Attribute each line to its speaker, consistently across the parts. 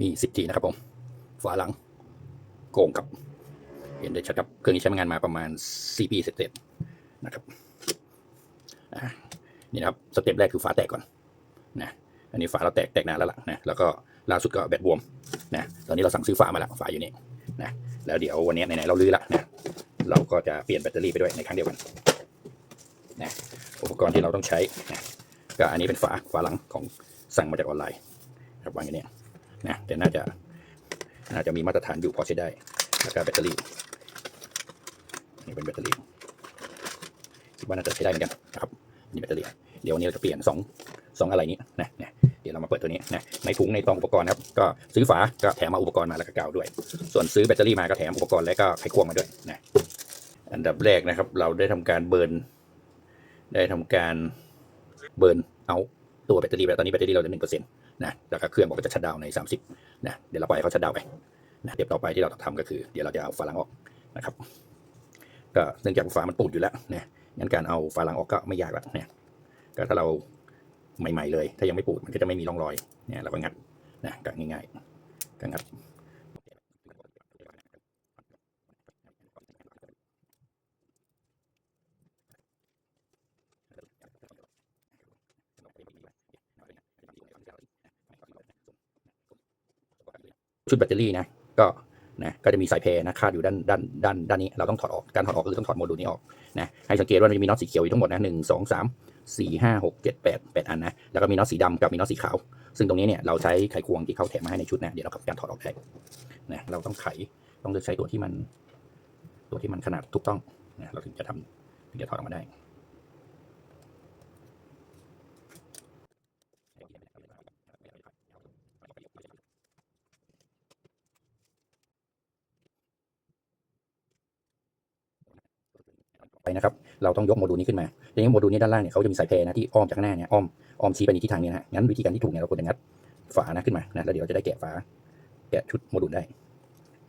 Speaker 1: มี 10G นะครับผม ฝาหลังโกงครับ เห็นได้ชัดครับ เครื่องนี้ใช้งานมาประมาณ 4 ปีเสร็จๆนะครับนี่นะครับ สเต็ปแรกคือฝาแตกก่อนนะอันนี้ฝาเราแตกแตกนานแล้วล่ะนะแล้วก็ล่าสุดก็แบตบวมนะตอนนี้เราสั่งซื้อฝามาแล้วฝาอยู่นี่นะแล้วเดี๋ยววันนี้ไหนๆเราลื้อละนะเราก็จะเปลี่ยนแบตเตอรี่ไปด้วยในครั้งเดียวกันนะอุปกรณ์ที่เราต้องใช้นะก็อันนี้เป็นฝาฝาหลังของสั่งมาจากออนไลน์ครับวางอย่างนี้ นะแต่น่าจะน่าจะมีมาตรฐานอยู่พอใช้ได้แล้วก็แบตเตอรี่นี่เป็นแบตเตอรี่คิดว่าน่าจะใช้ได้เหมือนกันนะครับนี่แบตเตอรี่เดี๋ยววันนี้เราจะเปลี่ยนสองสองอะไรนี้นะนะเดี๋ยวเรามาเปิดตัวนี้นะในถุงในซองอุปกรณ์ครับก็ซื้อฝาก็แถมมาอุปกรณ์มาแล้วก็กาวด้วย ส่วนซื้อแบตเตอรี่มาก็แถมอุปกรณ์และก็ไขควงมาด้วยนะอันดับแรกนะครับ เราได้ทำการเบิร์นได้ทำการเบิร์นเอา ตัวแบตเตอรี่ไปตอนนี้แบตเตอรี่เราเหลือหนึ่งเปอร์เซ็นต์นะแล้วก็เครื่องบอกว่าจะชัดดาวในสามสิบนะเดี๋ยวเราปล่อยเขาชัดดาวไปนะเดี๋ยวต่อไปที่เราต้องทำก็คือ เดี๋ยวเราจะเอาฝาลังออกนะครับ ก็เนื่องจากฝามันปูดอยู่แล้วนะงั้นการเอาฝาลังออกก็ไม่ยากละเนี่ยก็ถ้าเราใหม่ ๆ เลย ถ้ายังไม่ปูดมันก็จะไม่มีร่องรอยเนี่ยเราก็งัดนะก็ง่ายๆก็งัด ชุดแบตเตอรี่นะก็นะก็จะมีสายเพนะคาดอยู่ด้านด้านด้านด้านนี้เราต้องถอดออกการถอดออกก็คือต้องถอดโมดูลนี้ออกนะให้สังเกตว่ามันจะมีน็อตสีเขียวอยู่ทั้งหมดนะหนึ่งสองสามสี่ห้าหกเจ็ดแปดแปดอันนะแล้วก็มีน็อตสีดำกับมีน็อตสีขาว ซึ่งตรงนี้เนี่ยเราใช้ไขควงที่เขาแถมมาให้ในชุดนะเดี๋ยวเราทำการถอดออกได้นะเราต้องไขต้องเลือกใช้ตัวที่มัน ตัวที่มันขนาดถูกต้องนะเราถึงจะทำถึงจะถอดออกมาได้ นะครับ เราต้องยกโมดูลนี้ขึ้นมาทีนี้โมดูลนี้ด้านล่างเนี่ยเขาจะมีสายแพรนะที่อ้อมจากข้างหน้าเนี่ยอ้อมอ้อมชี้ไปในทิศทางนี้นะงั้นวิธีการที่ถูกเนี่ยเราควรจะงัดฝานะขึ้นมานะแล้วเดี๋ยวเราจะได้แกะฝาแกะชุดโมดูลได้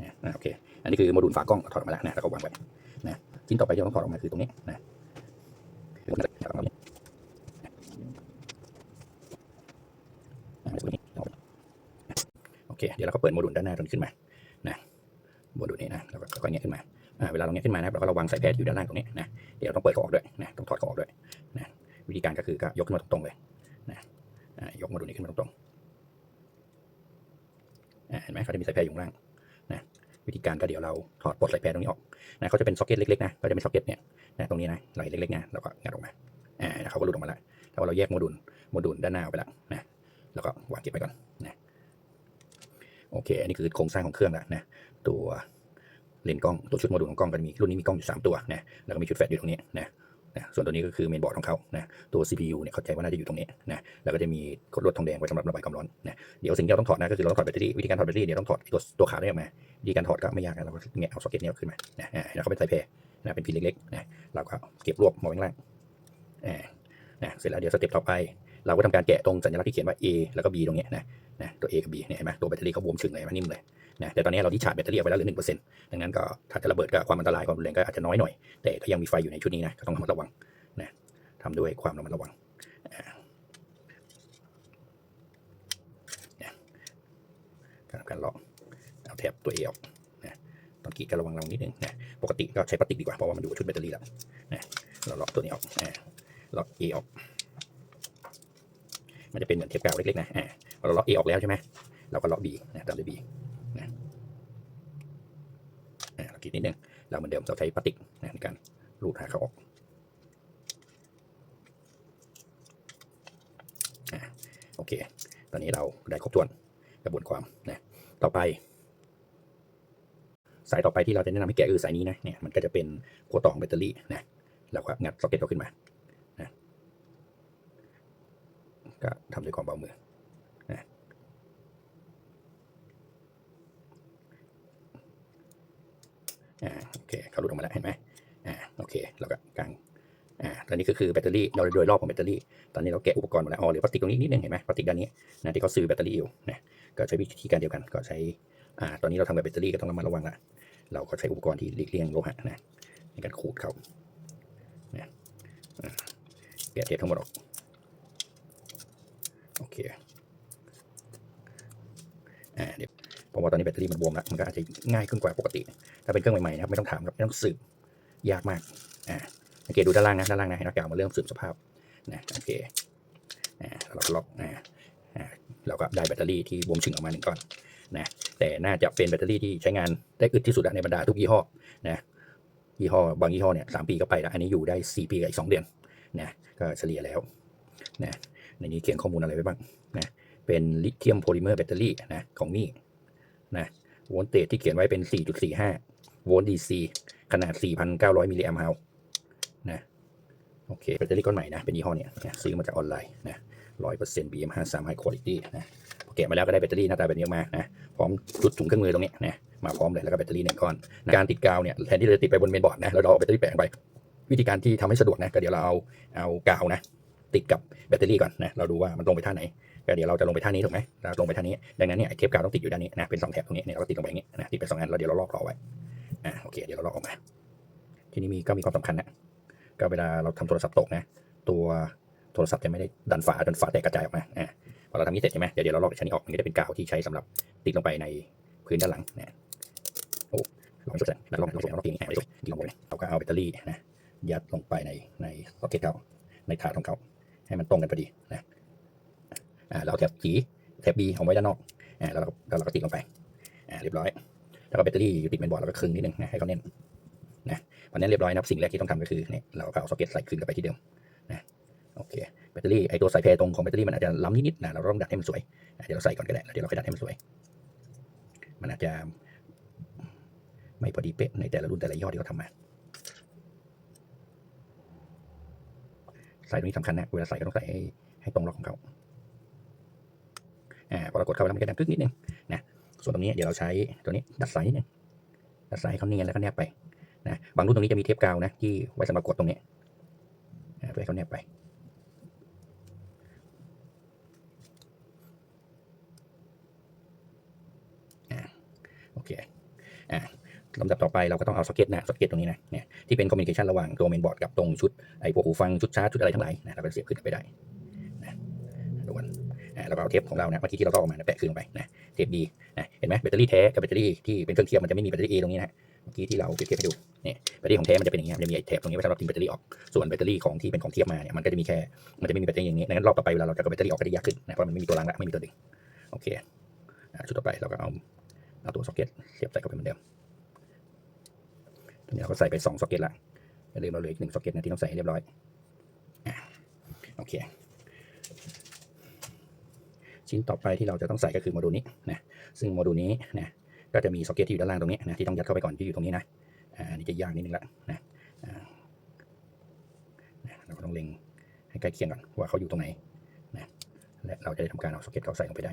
Speaker 1: นะนะโอเค อันนี้คือโมดูลฝากล้องถอดออกมาแล้วนะแล้วก็วางไว้นะชิ้นต่อไปที่เราต้องถอดออกมาคือตรงนี้นะโอเค เดี๋ยวเราก็เปิดโมดูลด้านหน้าตรงนี้ขึ้นมา นะ โมดูลนี้นะ แล้วก็ค่อยเงี้ยขึ้นมา เวลาเราเงี้ยขึ้นมานะครับเราก็ระวังสายแพทย์อยู่ด้านล่างตรงนี้นะเดี๋ยวต้องเปิดเขาออกด้วยนะต้องถอดเขาออกด้วยนะวิธีการก็คือก็ยกขึ้นมาตรงๆเลยนะยกมาดูนี่ขึ้นมาตรงๆเห็นไหมเขาจะมีสายแพทย์อยู่ข้างล่างนะวิธีการก็เดี๋ยวเราถอดปลดสายแพทย์ตรงนี้ออกนะเขาจะเป็นซ็อกเก็ตเล็กๆนะก็จะเป็นซ็อกเก็ตเนี่ยนะตรงนี้นะไหลเล็กๆนะเราก็งัดออกมาอ่าเขาก็หลุดออกมาแล้วแต่ว่าเราแยกโมดูลโมดูลด้านหน้าออกไปแล้วนะแล้วก็วางเก็บไว้ก่อนนะโอเคอันนี้คือโครงสร้างของเครื่องแล้วนะตัว เลนกล้องตัวชุดโมดูลของกล้องก็มีรุ่นนี้มีกล้องอยู่ 3 ตัวนะแล้วก็มีชุดแฟลชอยู่ตรงนี้นะนะส่วนตัวนี้ก็คือเมนบอร์ดของเขานะตัว CPU เนี่ยเข้าใจว่าน่าจะอยู่ตรงนี้นะแล้วก็จะมีกดลวดทองแดงไว้สำหรับระบายความร้อนนะเดี๋ยวสิ่งที่เราต้องถอดนะก็คือเราต้องถอดแบตเตอรี่วิธีการถอดแบตเตอรี่เดี๋ยวต้องถอดตัวตัวขาได้ออกมาวิธีการถอดก็ไม่ยากนะเราก็แงะเอาซ็อกเก็ตนี้ขึ้นมานะอ่าแล้วก็เป็นสายแพรนะเป็นพินเล็กๆนะเราก็เก็บรวบมาไว้ข้างล่างอ่านะเสร็จแล้วเดี๋ยวสเต็ปต่อไป เราก็ทำการแกะตรงสัญลักษณ์ที่เขียนว่า A แล้วก็ B ตรงนี้นะนะตัว A กับ B เนี่ยเห็นไหมตัวแบตเตอรี่เขาบวมฉึงเลยมันนิ่มเลย นะแต่ตอนนี้เราดิชาร์จแบตเตอรี่เอาไปแล้วเหลือหนึ่งเปอร์เซ็นต์ดังนั้นก็ถ้าจะระเบิดก็ความอันตรายความรุนแรงก็อาจจะน้อยหน่อย แต่ก็ยังมีไฟอยู่ในชุดนี้นะก็ต้องระมัดระวังนะทำด้วยความระมัดระวังการทำกเลาะเอาแถบตัวเอออกนะตอนกรีดก็ระวังระวังนิดนึงนะปกติก็ใช้พลาสติกดีกว่าเพราะว่ามันอยู่ชุดแบตเตอรี่แล้วนะเราเลาะตัวนี้ออกอ่าเลาะเอออก มันจะเป็นเหมือนเทปกาวเล็กๆนะอ่าเราเลาะเอออกแล้วใช่ไหมเราก็เลาะบีนะตามด้วยบี อ่าเราคิดนิดนึงเราเหมือนเดิมเราใช้พลาสติกนะในการรูดหาเขาออกอโอเค ตอนนี้เราได้ครบถ้วนกระบวนความนะต่อไป สายต่อไปที่เราจะแนะนำให้แกะคือสายนี้นะเนี่ยมันก็จะเป็นขั้วต่อของแบตเตอรี่นะเราก็งัดซ็อกเก็ตเขาขึ้นมานะก็ทำด้วยความเบามือ โอเคเขาหลุดออกมาแล้วเห็นไหมอ่าโอเคแล้วก็กางอ่าตอนนี้ก็คือแบตเตอรี่โดยโดยรอบของแบตเตอรี่ ตอนนี้เราแกะอุปกรณ์หมดแล้วอ๋อเหลือพลาสติกตรงนี้นิดนึงเห็นไหมพลาสติกด้านนี้นะที่เขาซื้อแบตเตอรี่อยู่นะก็ใช้วิธีการเดียวกันก็ใช้อ่าตอนนี้เราทำแบบแบตเตอรี่ก็ต้องระมัดระวังละเราก็ใช้อุปกรณ์ที่หลีกเลี่ยงโลหะนะในการขูดเขานะอ่าแกะเทปทั้งหมดออกโอเคอ่าเดี๋ยว เพราะว่าตอนนี้แบตเตอรี่มันบวมแล้วมันก็อาจจะง่ายขึ้นกว่าปกติ ถ้าเป็นเครื่องใหม่ๆนะครับไม่ต้องถามครับไม่ต้องสืบยากมากอ่าสังเกตดูด้านล่างนะด้านล่างนะหนไหมกาวมันเริ่มซึมสภาพนะโอเคอ่าล้วเราก็ล็อกอ่าอ่าเราก็ได้แบตเตอรี่ที่บวมชึงออกมาหนึ่งก้อนนะแต่น่าจะเป็นแบตเตอรี่ที่ใช้งานได้อึดที่สุดในบรรดาทุกยี่ห้อนะยี่ห้อบางยี่ห้อเนี่ยสามปีก็ไปแล้วอันนี้อยู่ได้สี่ปีกับอีกสองเดือนนะก็เฉลี่ยแล้วนะในนี้เขียนข้อมูลอะไรไว้บ้างนะเป็นลิเธียมโพลิเมอร์แบตเตอรี่นะของนี่ นะโวลต์เตจที่เขียนไว้เป็น 4.45 โวลต์ DC ขนาด 4,900 มิลลิแอมป์ฮาวนะโอเคแบตเตอรี่ก้อนใหม่นะ เป็นยี่ห้อเนี้ยซื้อมาจากออนไลน์นะ100% BM53 High Quality นะพอแกะมาแล้วก็ได้แบตเตอรี่หน้าตาแบบนี้ออกมานะพร้อมชุดถุงเครื่องมือตรงนี้นะมาพร้อมเลยแล้วก็แบตเตอรี่หนึ่งก้อนนะการติดกาวเนี่ยแทนที่จะติดไปบนเมนบอร์ดนะแล้วเราเอาแบตเตอรี่แปะไป วิธีการที่ทำให้สะดวกนะก็เดี๋ยวเราเอาเอากาวนะ ติดกับแบตเตอรี่ก่อนนะเราดูว่ามันลงไปท่าไหน ก็เดี๋ยวเราจะลงไปท่านี้ถูกไหมเราลงไปท่านี้ ดังนั้นเนี่ยเทปกาวต้องติดอยู่ด้านนี้นะเป็นสองแถบตรงนี้เนี่ยเราก็ติดลงไปอย่างนี้นะติดไปสองอันแล้วเดี๋ยวเราลอกต่อไว้อ่าโอเคเดี๋ยวเราลอกออกมา ทีนี้มีก็มีความสำคัญนะก็เวลาเราทำโทรศัพท์ตกนะตัวโทรศัพท์จะไม่ได้ดันฝาดันฝาแตกกระจายออกมาอ่าพอเราทำนี้เสร็จใช่ไหมเดี๋ยวเดี๋ยวเราลอกชั้นนี้ออกมันก็จะเป็นกาวที่ใช้สำหรับติดลงไปในพื้นด้านหลังนะโอ้ลองช่วยกันลองลองลองลองทีนี้อะเดี๋ยวลงไปเราก็เอาแบตเตอรี่นะยัดลงไปในในซ็อกเก็ตเขาในถาดของเขาให้มันตรงกันพอดีนะ เราแถบสีแถบ B เอาไว้ด้านนอกแล้วเราแล้วเราก็ติดลงไปเรียบร้อย แล้วก็แบตเตอรี่อยู่ติดเมนบอร์ดเราก็คึงนิดนึงให้เขาแน่นนะพอแน่นเรียบร้อยนะสิ่งแรกที่ต้องทำก็คือเนี่ยเราก็เอาซ็อกเก็ตใส่คืนกลับไปที่เดิมนะโอเคแบตเตอรี่ไอตัวสายแพรตรงของแบตเตอรี่มันอาจจะล้ำนิดๆนะเราต้องดัดให้มันสวยเดี๋ยวเราใส่ก่อนก็ได้แล้วเดี๋ยวเราค่อยดัดให้มันสวย มันอาจจะไม่พอดีเป๊ะในแต่ละรุ่นแต่ละยี่อที่เขาทำมาสายตรงนี้สำคัญนะเวลาใส่ก็ต้องใส่ให้ให้ตรงล็อกของเขา อ่าพอเรากดเข้าไปแล้วมันก็ดังกึกนิดนึงนะส่วนตรงนี้เดี๋ยวเราใช้ตัวนี้ดัดสายนิดนึงดัดสายให้เขาเนียนแล้วก็แนบไปนะบางรุ่นตรงนี้จะมีเทปกาวนะที่ไว้สำหรับกดตรงนี้เพื่อให้เขาแนบไปอ่าโอเคอ่าลำดับต่อไปเราก็ต้องเอาสเก็ตนะสเก็ตตรงนี้นะเนี่ยที่เป็นคอมมิวนิเคชันระหว่างตัวเมนบอร์ดกับตรงชุดไอ้พวกหูฟังชุดชาร์จชุดอะไรทั้งหลายนะเราก็เสียบขึ้นไปได้นะดูกัน อ่าแล้วก็เอาเทปของเรานะเมื่อกี้ที่เราลอกออกมานะแปะคืนลงไปนะเทปดีนะเห็นไหมแบตเตอรี่แท้กับแบตเตอรี่ที่เป็นเครื่องเทียมมันจะไม่มีแบตเตอรี่ A ตรงนี้นะเมื่อกี้ที่เราเปรียบเทียบให้ดูเนี่ยแบตเตอรี่ของแท้มันจะเป็นอย่างเงี้ยมันจะมีไอ้แถบตรงนี้ไว้สำหรับทิ้งแบตเตอรี่ออกส่วนแบตเตอรี่ของที่เป็นของเทียมมาเนี่ยมันก็จะมีแค่มันจะไม่มีแบตเตอรี่อย่างนี้ดังนั้นรอบต่อไปเวลาเราจะเอาแบตเตอรี่ออกก็จะยากขึ้นนะเพราะมันไม่มีตัวรางละไม่มีตัวดึงโอเคชุดต่อไปเราก็เอาเอาตัวซ็อกเก็ตเสียบใส่เข้าไปเหมือนเดิมทีนี้เราก็ใส่ไปสองซ็อกเก็ตละอย่าลืมเราเหลืออีกหนึ่งซ็อกเก็ตนะที่ต้องใส่ให้เรียบร้อยโอเค ชิ้นต่อไปที่เราจะต้องใส่ก็คือโมดูลนี้นะซึ่งโมดูลนี้นะก็จะมีซ็อกเก็ตที่อยู่ด้านล่างตรงนี้นะที่ต้องยัดเข้าไปก่อนที่อยู่ตรงนี้นะอันนี่จะยากนิดนึงละนะอ่านะเราก็ต้องเล็งให้ใกล้เคียงก่อนว่าเขาอยู่ตรงไหนนะและเราจะได้ทำการเอาซ็อกเก็ตเขาใส่ลงไปได้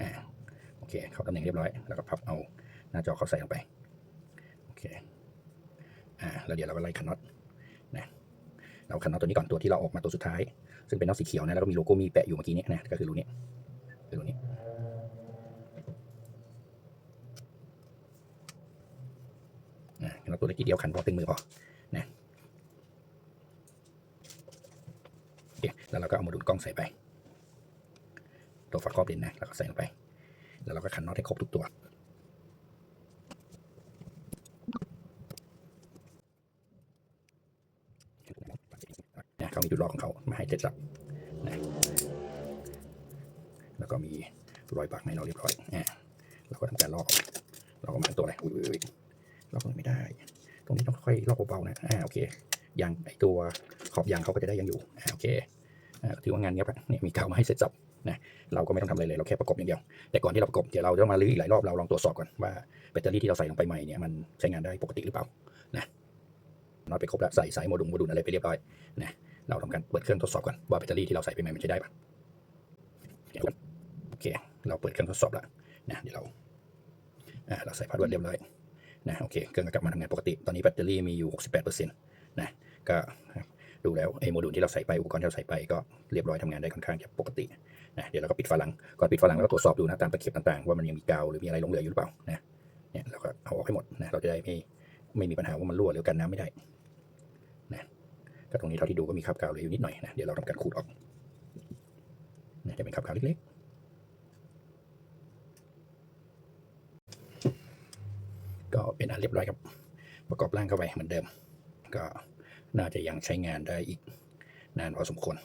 Speaker 1: อ่าโอเคเข้าตำแหน่งเรียบร้อยแล้วก็พับเอาหน้าจอเขาใส่ลงไปโอเคอ่าแล้วเดี๋ยวเราก็ไล่คันน็อต เราขันน็อตตัวนี้ก่อนตัวที่เราออกมาตัวสุดท้าย ซึ่งเป็นน็อตสีเขียวนะแล้วก็มีโลโก้มีแปะอยู่เมื่อกี้นี้นะก็คือรูนี้คือรูนี้นะน็อตตัวเล็กทีเดียวขันพอตึงมือพอนะโอเคแล้วเราก็เอาโมาดูลกล้องใส่ไป ตัวฝาครอบเลนนะแล้วก็ใส่ลงไป แล้วเราก็ขันน็อตให้ครบทุกตัว นะเขามีจุด ล็อกของเขามาให้เสร็จสับนะแล้วก็มีรอยปากให้เราเรียบร้อยอ่าเราก็ทำการลอกลอกออกมาตัวอะไรอุ้ยอุ้ยอุ้ยลอกมันไม่ได้ ตรงนี้ต้องค่อยลอกเบาๆนะอ่าโอเคยางไอตัวขอบยางเขาก็จะได้ยังอยู่อ่าโอเคอ่าถือว่างานเนี้ยบอะเนี่ยมีกาวมาให้เสร็จสับนะเราก็ไม่ต้องทำอะไรเลยเราแค่ประกบอย่างเดียว แต่ก่อนที่เราประกบเดี๋ยวเราจะมาลื้ออีกหลายรอบเราลองตรวจสอบก่อนว่าแบตเตอรี่ที่เราใส่ลงไปใหม่เนี่ยมันใช้งานได้ปกติหรือเปล่านะน็อตไปครบแล้วใส่สายโมดูลโมดูลอะไรไปเรียบร้อยนะ เราทำการเปิดเครื่องทดสอบก่อนว่าแบตเตอรี่ที่เราใส่ไปใหม่มันใช้ได้ปะโอเค เราเปิดเครื่องทดสอบแล้วนะเดี๋ยวเราอ่าเราใส่พาสเวิร์ดเรียบร้อยนะโอเคเครื่องก็กลับมาทำงานปกติ ตอนนี้แบตเตอรี่มีอยู่ 68%นะก็ดูแล้วไอ้โมดูลที่เราใส่ไปอุปกรณ์ที่เราใส่ไปก็เรียบร้อยทำงานได้ค่อนข้างจะปกตินะเดี๋ยวเราก็ปิดฝาหลังก่อนปิดฝาหลังเราก็ตรวจสอบดูนะตามตะเข็บต่างๆว่ามันยังมีกาวหรือมีอะไรหลงเหลืออยู่หรือเปล่านะเนี่ยเราก็เอาออกให้หมดนะเราจะได้ไม่ไม่มีปัญหาว่ามันรั่วหรือกันน้ำไม่ได้ ก็ตรงนี้เท่าที่ดูก็มีคราบกาวเหลืออยู่นิดหน่อยนะเดี๋ยวเราทำการขูดออกนะจะเป็นขาวเล็กๆ ก็เป็นอันเรียบร้อยครับ ประกอบร่างเข้าไปเหมือนเดิม ก็น่าจะยังใช้งานได้อีกนานพอสมควร